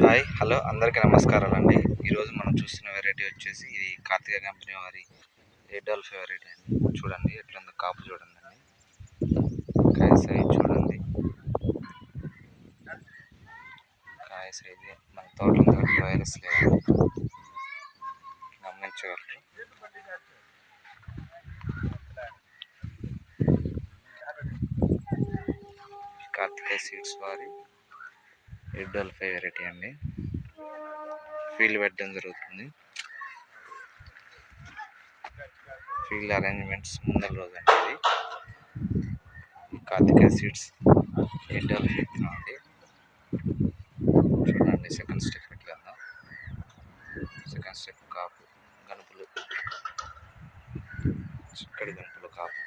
Hi hello అందరికీ నమస్కారాలు అండి ఈరోజు మనం చూస్తున్న వెరైటీ వచ్చేసి ఇది కార్తిక కంపెనీ వారి ఎడ్డాల్ ఫేవరెట్ అండి. చూడండి ఎట్లుందో కాపు చూడండి. అండి కాయ సైజ్ చూడండి. కాయ సైజ్ మన తోటలో వైరస్ లేదండి గమనించగలరు. కార్తిక సీడ్స్ వారి ఎడ్డల్ వెరైటీ అండి. ఫీల్డ్ పెట్టడం జరుగుతుంది. ఫీల్డ్ అరేంజ్మెంట్స్ ముందల రోజు అండి ఇది. కార్తిక సీడ్స్ ఎడ్డల్ విత్తనం అండి చూడండి సెకండ్ స్టెప్ ఎట్లా సెకండ్ స్టెప్ కాపు గనుపులు. చిక్కడి గనుపులు కాపు.